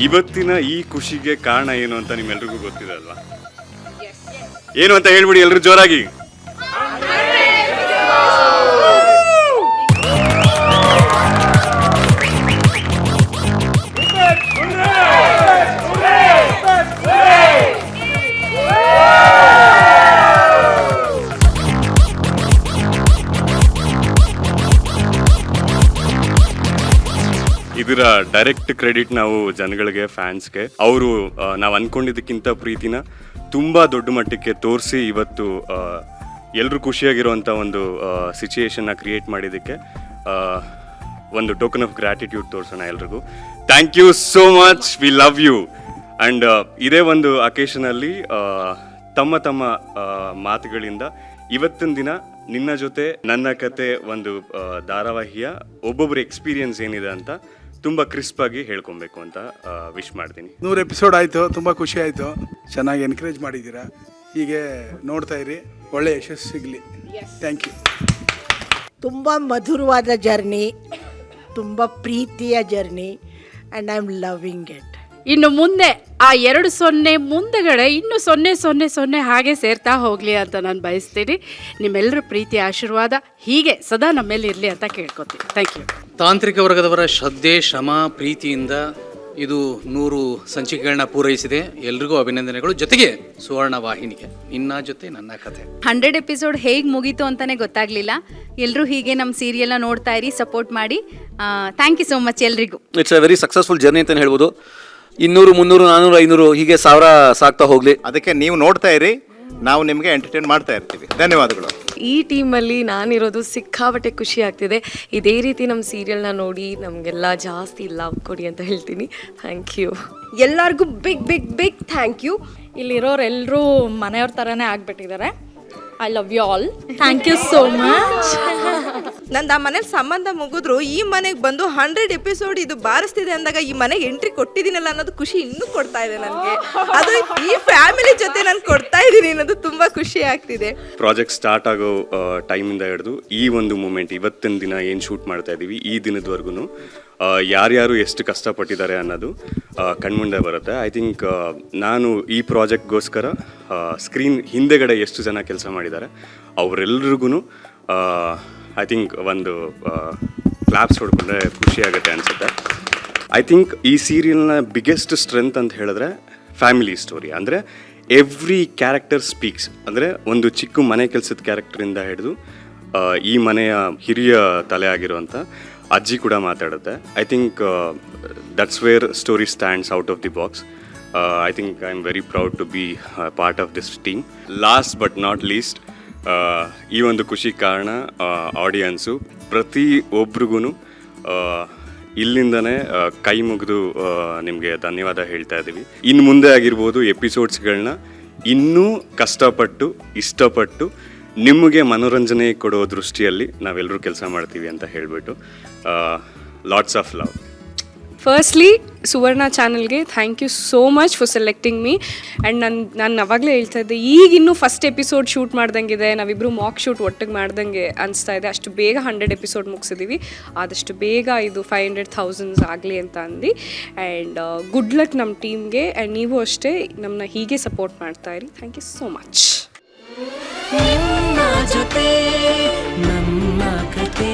ಇವತ್ತಿನ ಈ ಖುಷಿಗೆ ಕಾರಣ ಏನು ಅಂತ ನಿಮ್ಮೆಲ್ರಿಗೂ ಗೊತ್ತಿದೆ ಅಲ್ವಾ? ಏನು ಅಂತ ಹೇಳ್ಬಿಡಿ ಎಲ್ರು ಜೋರಾಗಿ. ಇದರ ಡೈರೆಕ್ಟ್ ಕ್ರೆಡಿಟ್ ನಾವು ಜನಗಳಿಗೆ ಫ್ಯಾನ್ಸ್ಗೆ ಅವರು ನಾವು ಅನ್ಕೊಂಡಿದ್ದಕ್ಕಿಂತ ಪ್ರೀತಿನ ತುಂಬಾ ದೊಡ್ಡ ಮಟ್ಟಕ್ಕೆ ತೋರಿಸಿ ಇವತ್ತು ಎಲ್ಲರೂ ಖುಷಿಯಾಗಿರುವಂಥ ಒಂದು ಸಿಚುಯೇಷನ್ನ ಕ್ರಿಯೇಟ್ ಮಾಡಿದ್ದಕ್ಕೆ ಒಂದು ಟೋಕನ್ ಆಫ್ ಗ್ರ್ಯಾಟಿಟ್ಯೂಡ್ ತೋರಿಸೋಣ ಎಲ್ರಿಗೂ. Thank you so much we love you and ಇದೇ ಒಂದು ಅಕೇಶನಲ್ಲಿ ತಮ್ಮ ತಮ್ಮ ಮಾತುಗಳಿಂದ ಇವತ್ತಿನ ದಿನ ನಿನ್ನ ಜೊತೆ ನನ್ನ ಕತೆ ಒಂದು ಧಾರಾವಾಹಿಯ ಒಬ್ಬೊಬ್ಬರ ಎಕ್ಸ್ಪೀರಿಯನ್ಸ್ ಏನಿದೆ ಅಂತ ತುಂಬ ಕ್ರಿಸ್ಪಾಗಿ ಹೇಳ್ಕೊಬೇಕು ಅಂತ ವಿಶ್ ಮಾಡ್ತೀನಿ. ನೂರು ಎಪಿಸೋಡ್ ಆಯಿತು ತುಂಬ ಖುಷಿ ಆಯಿತು. ಚೆನ್ನಾಗಿ ಎನ್ಕರೇಜ್ ಮಾಡಿದ್ದೀರಾ. ಹೀಗೆ ನೋಡ್ತಾ ಇರಿ ಒಳ್ಳೆ ಯಶಸ್ಸು ಸಿಗಲಿ. ಥ್ಯಾಂಕ್ ಯು ತುಂಬ ಮಧುರವಾದ ಜರ್ನಿ ತುಂಬ ಪ್ರೀತಿಯ journey and I am loving it ಇನ್ನು ಮುಂದೆ ಆ ಎರಡು ಸೊನ್ನೆ ಮುಂದೆಗಡೆ ಇನ್ನು ಸೊನ್ನೆ ಸೊನ್ನೆ ಸೊನ್ನೆ ಹಾಗೆ ಸೇರ್ತಾ ಹೋಗಲಿ ಅಂತ ನಾನು ಬಯಸ್ತೀನಿ. ನಿಮ್ಮೆಲ್ಲರ ಪ್ರೀತಿ ಆಶೀರ್ವಾದ ಹೀಗೆ ಸದಾ ನಮ್ಮ ಮೇಲೆ ಇರಲಿ ಅಂತ ಕೇಳ್ಕೊತೀನಿ. ಥ್ಯಾಂಕ್ ಯು ತಾಂತ್ರಿಕ ವರ್ಗದವರ ಶ್ರದ್ಧೆ ಶ್ರಮ ಪ್ರೀತಿಯಿಂದ ಇದು ನೂರು ಸಂಚಿಕೆಗಳನ್ನ ಪೂರೈಸಿದೆ. ಎಲ್ರಿಗೂ ಅಭಿನಂದನೆಗಳು. ಜೊತೆಗೆ ಸುವರ್ಣ ವಾಹಿನಿಗೆ. ನಿನ್ನ ಜೊತೆ ನನ್ನ ಕತೆ. ಹಂಡ್ರೆಡ್ ಎಪಿಸೋಡ್ ಹೇಗೆ ಮುಗೀತು ಅಂತಾನೆ ಗೊತ್ತಾಗ್ಲಿಲ್ಲ. ಎಲ್ಲರೂ ಹೀಗೆ ನಮ್ಮ ಸೀರಿಯಲ್ ನೋಡ್ತಾ ಇರಿ ಸಪೋರ್ಟ್ ಮಾಡಿ. ಥ್ಯಾಂಕ್ ಯು ಸೋ ಮಚ್ ಎಲ್ರಿಗೂ. It's a very successful journey ಅಂತಲೇ ಹೇಳ್ಬೋದು. ಇನ್ನೂರು ಮುನ್ನೂರು ನಾನೂರು ಐನೂರು ಹೀಗೆ ಸಾವಿರ ಸಾಕ್ತಾ ಹೋಗ್ಲಿ. ಅದಕ್ಕೆ ನೀವು ನೋಡ್ತಾ ಇರಿ. ನಾವು ನಿಮಗೆ ಎಂಟರ್ಟೈನ್ ಮಾಡ್ತಾ ಇರ್ತೀವಿ. ಧನ್ಯವಾದಗಳು. ಈ ಟೀಮಲ್ಲಿ ನಾನಿರೋದು ಸಿಕ್ಕಾಪಟ್ಟೆ ಖುಷಿ ಆಗ್ತಿದೆ. ಇದೇ ರೀತಿ ನಮ್ಮ ಸೀರಿಯಲ್ನ ನೋಡಿ ನಮಗೆಲ್ಲ ಜಾಸ್ತಿ ಲವ್ ಕೊಡಿ ಅಂತ ಹೇಳ್ತೀನಿ. ಥ್ಯಾಂಕ್ ಯು ಎಲ್ಲರಿಗೂ big big big thank you ಇಲ್ಲಿರೋರೆಲ್ಲರೂ ಮನೆಯವ್ರ ಥರನೇ ಆಗಿಬಿಟ್ಟಿದ್ದಾರೆ. I love you all thank you so much ನಂದು ಆ ಮನೇಲಿ ಸಂಬಂಧ ಮುಗಿದ್ರು ಈ ಮನೆಗೆ ಬಂದು ಹಂಡ್ರೆಡ್ ಎಪಿಸೋಡ್ ಇದು ಬಾರಿಸ್ತಿದೆ ಅಂದಾಗ ಈ ಮನೆಗೆ ಎಂಟ್ರಿ ಕೊಟ್ಟಿದ್ದೀನಲ್ಲ ಅನ್ನೋದು ಖುಷಿ ಇನ್ನೂ ಕೊಡ್ತಾ ಇದೆ ನನಗೆ. ಅದು ಈ ಫ್ಯಾಮಿಲಿ ಜೊತೆ ನಾನು ಕೊಡ್ತಾ ಇದ್ದೀನಿ ಅನ್ನೋದು ತುಂಬ ಖುಷಿ ಆಗ್ತಿದೆ. ಪ್ರಾಜೆಕ್ಟ್ ಸ್ಟಾರ್ಟ್ ಆಗೋ ಟೈಮಿಂದ ಹಿಡಿದು ಈ ಒಂದು ಮೂಮೆಂಟ್ ಇವತ್ತಿನ ದಿನ ಏನು ಶೂಟ್ ಮಾಡ್ತಾ ಇದ್ದೀವಿ ಈ ದಿನದವರೆಗೂ ಯಾರ್ಯಾರು ಎಷ್ಟು ಕಷ್ಟಪಟ್ಟಿದ್ದಾರೆ ಅನ್ನೋದು ಕಣ್ಮುಂದೆ ಬರುತ್ತೆ. ಐ ಥಿಂಕ್ ನಾನು ಈ ಪ್ರಾಜೆಕ್ಟ್ಗೋಸ್ಕರ ಸ್ಕ್ರೀನ್ ಹಿಂದೆಗಡೆ ಎಷ್ಟು ಜನ ಕೆಲಸ ಮಾಡಿದ್ದಾರೆ ಅವರೆಲ್ರಿಗೂ ಐ ಥಿಂಕ್ ಒಂದು ಕ್ಲಾಪ್ಸ್ ಹೊಡ್ಕೊಂಡ್ರೆ ಖುಷಿಯಾಗುತ್ತೆ ಅನಿಸುತ್ತೆ. ಐ ಥಿಂಕ್ ಈ ಸೀರಿಯಲ್ನ ಬಿಗ್ಗೆಸ್ಟ್ ಸ್ಟ್ರೆಂತ್ ಅಂತ ಹೇಳಿದ್ರೆ ಫ್ಯಾಮಿಲಿ ಸ್ಟೋರಿ ಅಂದರೆ ಎವ್ರಿ ಕ್ಯಾರೆಕ್ಟರ್ ಸ್ಪೀಕ್ಸ್ ಅಂದರೆ ಒಂದು ಚಿಕ್ಕ ಮನೆ ಕೆಲಸದ ಕ್ಯಾರೆಕ್ಟರಿಂದ ಹಿಡಿದು ಈ ಮನೆಯ ಹಿರಿಯ ತಲೆ ಆಗಿರುವಂಥ ಅಜ್ಜಿ ಕೂಡ ಮಾತಾಡುತ್ತೆ. I think that's where story stands out of the box I think I am very proud to be part of this team last but not least ಈ ಒಂದು ಖುಷಿ ಕಾರಣ ಆಡಿಯನ್ಸು ಪ್ರತಿ ಒಬ್ರಿಗೂ ಇಲ್ಲಿಂದನೇ ಕೈ ಮುಗಿದು ನಿಮಗೆ ಧನ್ಯವಾದ ಹೇಳ್ತಾ ಇದ್ದೀವಿ. ಇನ್ನು ಮುಂದೆ ಆಗಿರ್ಬೋದು ಎಪಿಸೋಡ್ಸ್ಗಳನ್ನ ಇನ್ನೂ ಕಷ್ಟಪಟ್ಟು, ಇಷ್ಟಪಟ್ಟು, ನಿಮಗೆ ಮನೋರಂಜನೆ ಕೊಡೋ ದೃಷ್ಟಿಯಲ್ಲಿ ನಾವೆಲ್ಲರೂ ಕೆಲಸ ಮಾಡ್ತೀವಿ ಅಂತ ಹೇಳಿಬಿಟ್ಟು lots of love firstly Suvarna ಚಾನಲ್ಗೆ thank you so much for selecting me and ನಾನು ನಾನು ಅವಾಗಲೇ ಹೇಳ್ತಾ ಇದ್ದೆ, ಈಗ ಇನ್ನೂ ಫಸ್ಟ್ ಎಪಿಸೋಡ್ ಶೂಟ್ ಮಾಡ್ದಂಗಿದೆ ನಾವಿಬ್ಬರು ಮಾಕ್ ಶೂಟ್ ಒಟ್ಟಿಗೆ ಮಾಡ್ದಂಗೆ ಅನಿಸ್ತಾ ಇದೆ. ಅಷ್ಟು ಬೇಗ ಹಂಡ್ರೆಡ್ ಎಪಿಸೋಡ್ ಮುಗಿಸಿದ್ದೀವಿ ಆದಷ್ಟು ಬೇಗ ಇದು ಫೈವ್ ಹಂಡ್ರೆಡ್ ಥೌಸಂಡ್ಸ್ ಆಗಲಿ ಅಂತ ಅಂದು. ಆ್ಯಂಡ್ ಗುಡ್ ಲಕ್ ನಮ್ಮ ಟೀಮ್ಗೆ ಆ್ಯಂಡ್ ನೀವು ಅಷ್ಟೇ ನಮ್ಮನ್ನ ಹೀಗೆ ಸಪೋರ್ಟ್ ಮಾಡ್ತಾ ಇರಿ. ಥ್ಯಾಂಕ್ ಯು ಸೋ ಮಚ್ ಜೊತೆ, ನಮ್ಮ ಕತೆ.